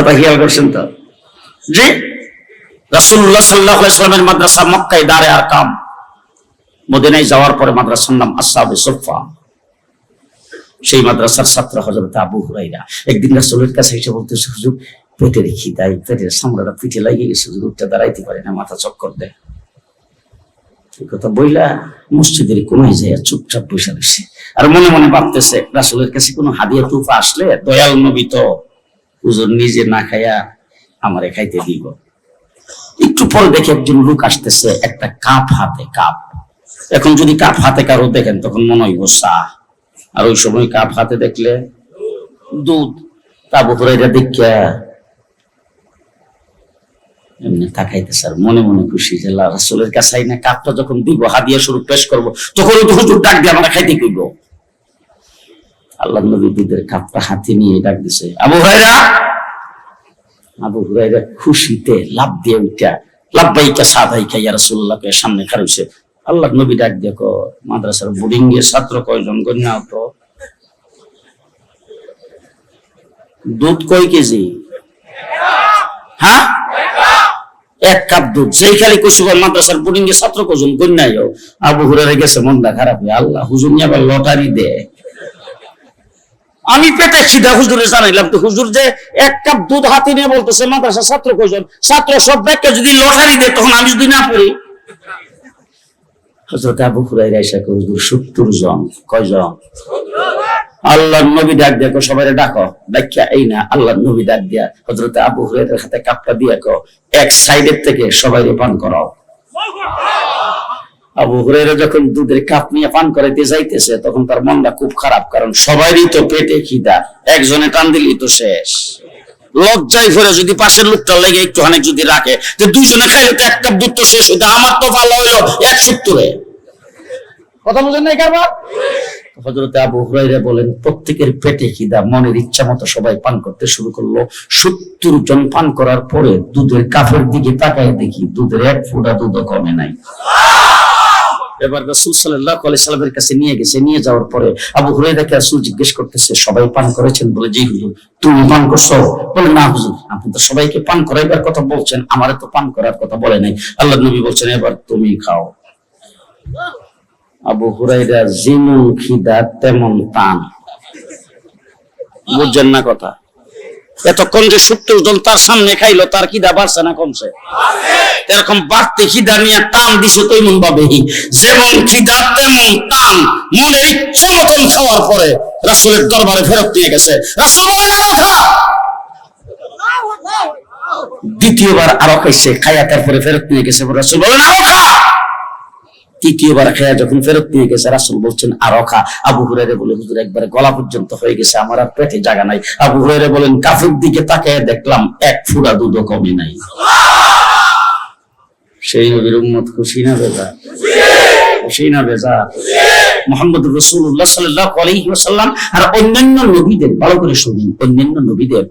কথা খেয়াল করছেন তো? জি? রাসুল্লাহ সাল্লাহ ইসলামের মাদ্রাসা মক্কায় দাঁড়ে আর কাম। মদিনায় যাওয়ার পরে মাদ্রাসার নাম আসাবে সোফা সেই মাদ্রাসার ছাত্র হজরত আবু হুরাইরা একদিন রাসুলের কাছে এসে বলতেছে, হুজুর পেটে রেখি তাই পেটের সামলাটা পিঠে লাগিয়ে গেছে, হুজুর, উঠতে দাঁড়াইতে পারে না, মাথা চক্কর দেয়। কথা বইলা মসজিদের কোনায় যায় চুপচাপ বসে আর মনে মনে ভাবতেছে, রাসুলের কাছে কোনো হাদিয়া তুফা আসলে? দয়াল নবী তো। হুজুর নিজে না খাইয়া আমারে খাইতে দিব। একটু পরে দেখে একজন লোক আসতেছে, একটা কাপ হাতে, কাপ। এখন যদি কাপ হাতে কারও দেখেন, তখন মনে হইব চা আর ওই সময় কাপ হাতে দেখলে দুধ, তা বোধহয় দেখিয়া এমনি তাকাইতেছে আর মনে মনে খুশি যে রাসূলের কাছে না কাপটা যখন দিব হাদিয়া স্বরূপ পেশ করব, তখন তো হুজুর ডাক দিয়ে আমরা খাইতে কইব। আল্লাহ নবী দুধের কাপটা হাতে নিয়ে ডাক দিছে, আবু হুরায়রা! আবু হুরায়রা খুশিতে লাভ দিয়ে উঠা লাভবাইকা সাদাইকা ইয়া রাসূলুল্লাহকে সামনে খাড়াইছে আল্লাহ নবী ডাক দিয়ে কো মাদ্রাসার বোর্ডিং এর ছাত্র কয়জন কন্যা তো? দুধ কয় কেজি? হ্যাঁ? এক কাপ দুধ। যেই খালি কুশিগঞ্জ মাদ্রাসার বোর্ডিং এর ছাত্র কজন কন্যায় আবু হুরারে গেছে, মনটা খারাপ আল্লাহ হুজুর লটারি দে। আমি পেটে খিদা, হুজুরে জানাইলাম তো, হুজুর যে এক কাপ দুধ হাতে নিয়ে বলতেছে, মাদ্রাসার ছাত্র কয়জন? ছাত্র সব ব্যাগকে যদি লটারি দেয়, তখন আমি যদি না পড়ি। হজরত আবু হুরাইরা হুজুর, সত্তর জন, কয়জন? আল্লাহ নবী ডাক দিয়া সবাই ডাকো। ডাকিয়া এই না আল্লাহ নবী ডাক দিয়া হজরত আবু হুরাইরার হাতে কাপটা দিয়া এক সাইডের থেকে সবাই পান করাও। আবু হুরাইরা যখন দুধের কাপ নিয়ে পান করাইতে যাইতেছে, তখন তার মনটা খুব খারাপ, কারণ সবারই তো পেটে খিদা, একজনে টান দিলি তো শেষ। লজ্জায় করে যদি পাশের লোকটা লেগে একটুখানি যদি রাখে তো দুইজনে খাইলে তো এক কাপ দুধ তো শেষ হইতো আমার তো ভালো হইল এক সত্তরে। কথা বুঝেন না কারবার? হজরতে আবু হুরাইরা বলেন, প্রত্যেকের পেটে খিদা, মনের ইচ্ছা মতো সবাই পান করতে শুরু করল। সত্তর জন পান করার পরে দুধের কাফের দিকে তাকায় দেখি দুধের এক ফোঁটা দুধও কমে নাই। এবার রাসূল সাল্লাল্লাহু আলাইহি সাল্লামের কাছে নিয়ে গেছে, নিয়ে যাওয়ার পরে আবু হুরায়রাকে রাসূল জিজ্ঞেস করতেছে, সবাই পান করেছেন? বলে, জি হুজুর। তুমি পান করছ? বলে, না হুজুর, আপনি তো সবাইকে পান করাইবার কথা বলছেন, আমারে তো পান করার কথা বলে নাই। আল্লাহ নবী বলছেন, এবার তুমি খাও। আবু হুরাইরা যেমন খিদা, তেমন টান। বুঝছেন না কথা? এতক্ষণ যে সত্তর জন তার সামনে খাইলো, তার খিদা বাড়ছে না কমছে? এরকম বাড়তে খিদা নিয়ে টান দিছে তেমন ভাবে যেমন খিদা, তেমন টান। মনের ইচ্ছা মতন খাওয়ার পরে রাসুলের দরবারে ফেরত নিয়ে গেছে। রাসুল দ্বিতীয়বার আরও খাইছে, খাইয়া তারপরে ফেরত নিয়ে গেছে। রাসুল বলেন, আরও খা! তৃতীয়বার খেয়া যখন ফেরত নিয়ে গেছে, রাসুল বলছেন আরও খা আবু হুরাইরে বলে, হুজুর, একবারে গলা পর্যন্ত হয়ে গেছে, আমার আর পেটে জায়গা নাই। আবু হুরাইরে বলেন, কাফের দিকে তাকিয়ে দেখলাম এক ফুড়া দুধও কমে নাই। সেই নবীর উম্মত খুশি না বেজা খুশি না বেজা মোহাম্মদ রসুল্লাহ সাল্লাহ ওয়াসাল্লাম আর অন্যান্য নবীদের, ভালো করে শুনুন, অন্যান্য নবীদের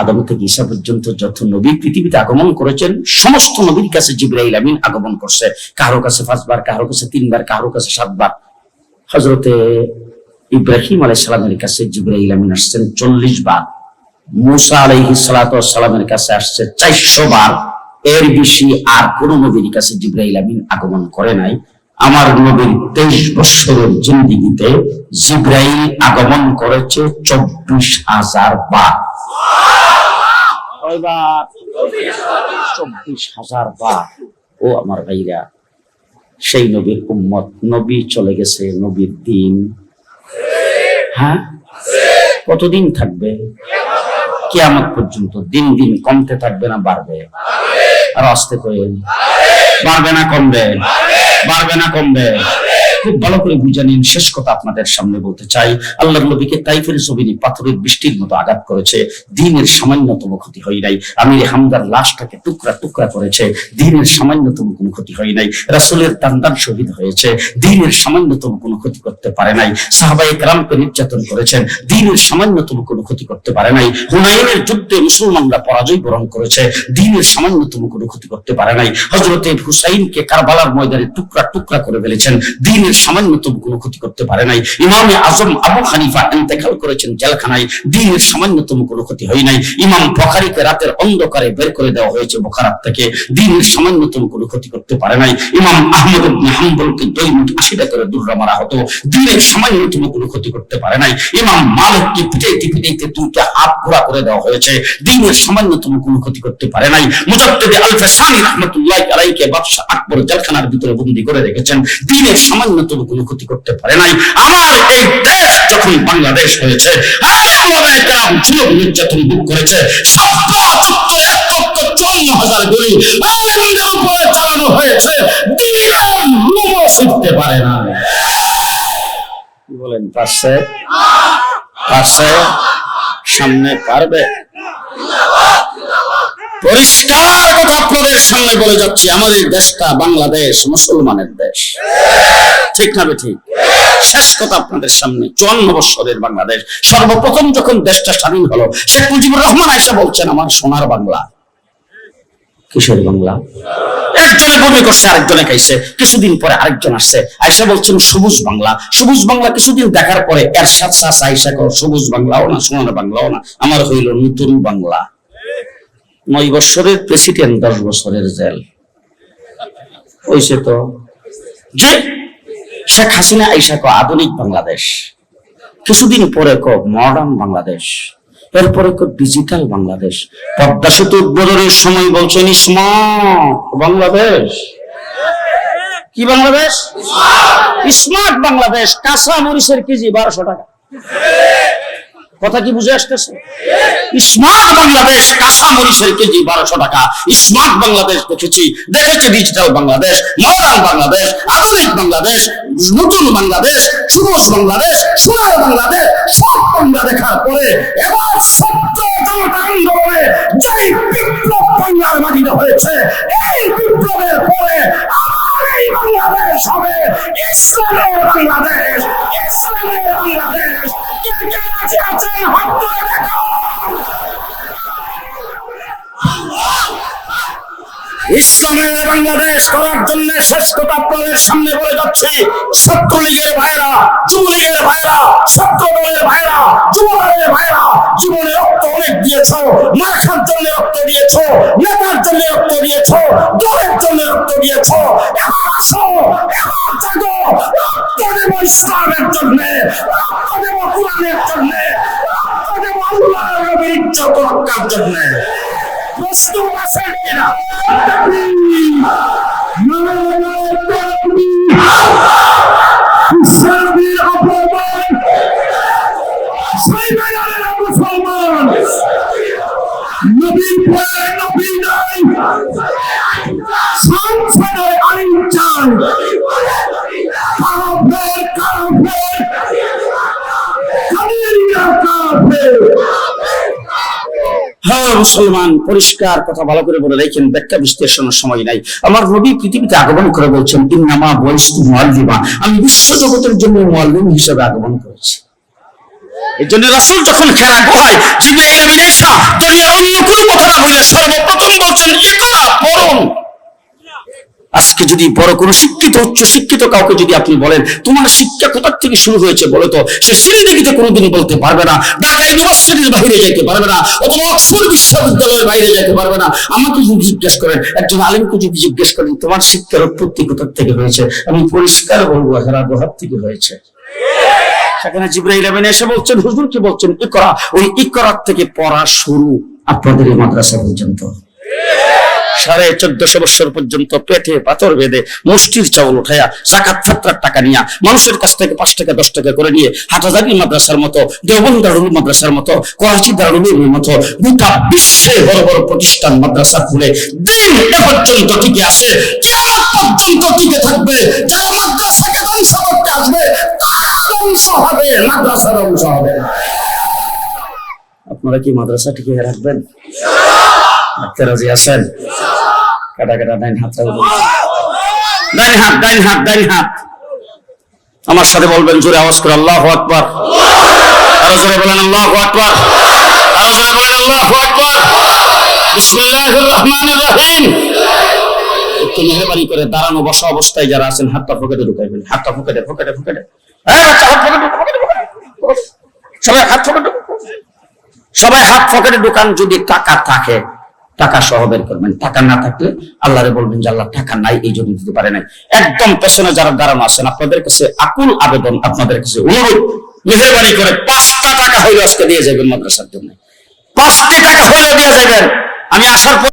আদম থেকে ঈসা পর্যন্ত যত নবী পৃথিবীতে আগমন করেছেন, সমস্ত নবীর কাছে জিব্রাইল আমিন আগমন করছে। কারও কাছে পাঁচবার, কারও কাছে তিনবার, কারও কাছে সাতবার। হজরতে ইব্রাহিম আলাই সালামের কাছে জিব্রাইল আমিন আসছেন চল্লিশ বার মুসা আলাইহি সালামের কাছে আসছে চারশো বার এর বেশি আর কোন নবীর কাছে জিব্রাইল আমিন আগমন করে নাই। আমার নবীর তেইশ বৎসরের জিন্দিগিতে জিব্রাইল আগমন করেছে চব্বিশ হাজার বার। চব্বিশ হাজার বার। ও আমার ভাইরা, সেই নবীর উম্মত, নবী চলে গেছে নবীর দিন। হ্যাঁ? কতদিন থাকবে? কেয়ামত পর্যন্ত দিন দিন কমতে থাকবে না, বাড়বে। আর আসতে করে, বাড়বে না, কমবে। বাড়বে না, কমবে। খুব ভালো করে বুঝে নিন, শেষ কথা আপনাদের সামনে বলতে চাই, আল্লাহর নবীকে তাইফের জমিনে পাথরের বৃষ্টির মতো আঘাত করেছে, দিনের সামান্যতম ক্ষতি হয় নাই, আমির হামদার লাশটাকে টুকরা টুকরা করেছে, দিনের সামান্যতম কোনো ক্ষতি হয় নাই, রাসূলের দান্দান শহীদ হয়েছে, দিনের সামান্যতম কোনো ক্ষতি করতে পারে নাই, সাহাবায়ে কেরামকে নির্যাতন করেছেন, দিনের সামান্যতম কোনো ক্ষতি করতে পারে নাই, হুনাইনের যুদ্ধে মুসলমানরা পরাজয় বরণ করেছে, দিনের সামান্যতম কোনো ক্ষতি করতে পারে নাই, হযরতে হুসাইনকে কারবালার ময়দানে টুকরা টুকরা করে ফেলেছেন, দিনের দিনের সামান্যতম কোনো ক্ষতি করতে পারে নাই। ইমামে আজম আবু হানিফা ইন্তেকাল করেছেন জেলখানায়। দিনের সামান্যতম কোনো ক্ষতি হয় নাই। ইমাম বখারিকে রাতের অন্ধকারে বের করে দেওয়া হয়েছে বোখারাত থেকে। দিনের সামান্যতম কোনো ক্ষতি করতে পারে নাই। ইমাম আহমদ হাম্বলকে দৈনিক আশিটা করে দুর্রা মারা হতো। দিনের সামান্যতম কোনো ক্ষতি করতে পারে নাই। ইমাম মালিককে পিটাইতে পিটাইতে দুইটা হাত ঘোরা করে দেওয়া হয়েছে। দিনের সামান্যতম কোনো ক্ষতি করতে পারে নাই। মুজাদ্দিদে আল ফাসানি রাহমাতুল্লাহ আলাইহিকে বাদশা আকবর জেলখানার ভিতরে বন্দী করে রেখেছেন। দিনের কোনো ক্ষতি করতে পারে নাই। আমার এই দেশ যখন বাংলাদেশ হয়েছে নির্যাতন করেছে চুয়ান্ন হাজার গুলি উপরে চালানো হয়েছে পারে না। বলেন, পারছে? পারছে? সামনে পারবে? পরিষ্কার কথা আপনাদের সামনে বলে যাচ্ছি, আমাদের দেশটা বাংলাদেশ, মুসলমানের দেশ। ঠিক না ঠিক শেষ কথা আপনাদের সামনে, চুয়ান্ন বছরের বাংলাদেশ। সর্বপ্রথম যখন দেশটা স্বাধীন হলো, শেখ মুজিবুর রহমান আয়সা বলছেন, আমার সোনার বাংলা। কিসের বাংলা? একজনে বমি করছে, আরেকজনে খাইছে। কিছুদিন পরে আরেকজন আসছে আয়সা বলছেন, সবুজ বাংলা। সবুজ বাংলা কিছুদিন দেখার পরে এর সাথে সাথে আয়সা কর সবুজ বাংলাও না, সোনার বাংলাও না, আমার হইল নতুন বাংলা। নয় বছরের প্রেসিডেন্ট, দশ বছরের জেল। হইছে তো? যে শেখ হাসিনা আইসা কো আধুনিক বাংলাদেশ। কিছুদিন পরে কো মডার্ন বাংলাদেশ এরপরে কো ডিজিটাল বাংলাদেশ। পদ্মা সেতু উদ্বোধনের সময় বলছেন স্মার্ট বাংলাদেশ। কি বাংলাদেশ? স্মার্ট বাংলাদেশ কাঁচা মরিচের কেজি বারোশো টাকা। কথা কি বুঝে আসতেছে? স্মার্ট বাংলাদেশ কাঁচা মরিচের কেজি বারোশো টাকা? স্মার্ট বাংলাদেশ দেখেছি দেখেছি ডিজিটাল বাংলাদেশ মডার্ন বাংলাদেশ আধুনিক বাংলাদেশ, নতুন বাংলাদেশ সুরস বাংলাদেশ সোনার বাংলাদেশ, সব বাংলা দেখার পরে এবার সত্য জনতা আন্দোলনে যেই বিপ্লব বাংলার মাটিতে হয়েছে, এই বিপ্লবের পরে এই বাংলাদেশ হবে। ইসলামের বাংলাদেশ ইসলামের বাংলাদেশ। ইসলামের বাংলাদেশ করার জন্য শেষ কথা আপনাদের সামনে বলে যাচ্ছে, ছাত্রলীগের ভাইরা, যুবলীগের ভাইরা ছাত্র দলের ভাইরা যুব দলের ভাইরা, জীবনে রক্ত অনেক দিয়েছ মার্খার জন্য রক্ত দিয়েছ, নেতার জন্য রক্ত দিয়েছ, দলের জন্য রক্ত দিয়েছ। এবার আসো, এবার জাগো, রক্ত দেব ইসলামের জন্য কোরআনের জন্য রক্ত দেব আল্লাহ নবীর ইজ্জত রক্ষার জন্য প্রস্তুত আছেন কিনা ইসলামের অপমান নাই সংসারে আইন চাই কাফের কাফের কাদিরিয়া কাফের মুসলমান পরিষ্কার কথা ভালো করে বলে রেখেন, ব্যাখ্যা বিশ্লেষণের সময় নাই। আমার রবি পৃথিবীতে আগমন করে বলছেন, ইন্নামা বয়স্তু মোয়াল্লিমা আমি বিশ্ব জগতের জন্য মোয়াল্লিম হিসেবে আগমন করেছি। এই জন্য রাসুল যখন খেলা হয় জিবরাইল দুনিয়ার অন্য কোনো কথা বলে সর্বপ্রথম বলছেন ইকরা আজকে যদি বড় কোনো শিক্ষিত, উচ্চ শিক্ষিত কাউকে যদি আপনি বলেন, তোমার শিক্ষা কোথার থেকে শুরু হয়েছে বলো তো সে সিলেদেখিতে কোনোদিনই বলতে পারবে না। ঢাকা ইউনিভার্সিটির বাইরে যেতে পারবে না, অথবা অক্সফোর্ড বিশ্ববিদ্যালয়ের বাইরে যেতে পারবে না। আমাকে যদি জিজ্ঞেস করেন, একজন আলেমকে যদি জিজ্ঞেস করেন, তোমার শিক্ষার উৎপত্তি কোথার থেকে হয়েছে? আমি পরিষ্কার বলব হেরা গোহার থেকে হয়েছে। সেখানে জিব্রাইল আমিন এসে বলছেন, হুজুর কি বলছেন? ইকরা, ওই ইকরার থেকে পড়া শুরু আপনাদের এই মাদ্রাসা পর্যন্ত। সাড়ে চোদ্দশো বছর পর্যন্ত পেটে পাথর বেঁধে মুষ্টির চাউল উঠাইয়া জাকাত, ফাত্রার টাকা নিয়া মানুষের কাছ থেকে পাঁচ টাকা দশ টাকা করে নিয়ে হাটাজারি মাদ্রাসার মতো, দেওবন্দ দারুল মাদ্রাসার মতো করাচি দারুলের মতো গোটা বিশ্বের বড় বড় প্রতিষ্ঠান মাদ্রাসা খুলে দিন এ পর্যন্ত টিকে আছে পর্যন্ত টিকে থাকবে, যারা মাদ্রাসাকে ধ্বংস করতে আসবে, তারা ধ্বংস হবে মাদ্রাসা ধ্বংস হবে আপনারা কি মাদ্রাসা টিকে রাখবেন? রাখতে রাজি আছেন? কাটা কাটা ডাইন হাত ডাইন হাত ডাইন হাত ডাইন হাত। আমার সাথে বলবেন জোরে আওয়াজ করে আল্লাহ আকবার। আরও জোরে বলেন আল্লাহ আকবার। আরও জোরে বলেন আল্লাহ আকবার। বিসমিল্লাহির রহমানির রহিম। করে দাঁড়ানো বসা অবস্থায় যারা আছেন হাতটা পকেটে ঢুকাইবেন হাতটা পকেটে পকেটে হাত ঢুকাও, সবাই হাত পকেটে সবাই হাত পকেটে ঢুকান যদি টাকা থাকে। টাকা সহ বের করবেন। টাকা না থাকলে আল্লাহরে বলবেন যে, আল্লাহ, টাকা নাই, এই জন্য দিতে পারে নাই। একদম পেছনে যারা দাঁড়ানো আছেন, আপনাদের কাছে আকুল আবেদন, আপনাদের কাছে অনুরোধ মেহরবানি করে পাঁচটা টাকা হইলে আজকে দিয়ে যাবেন, মাদ্রাসার জন্য। পাঁচটি টাকা হইলে দিয়ে যাবেন। আমি আসার পর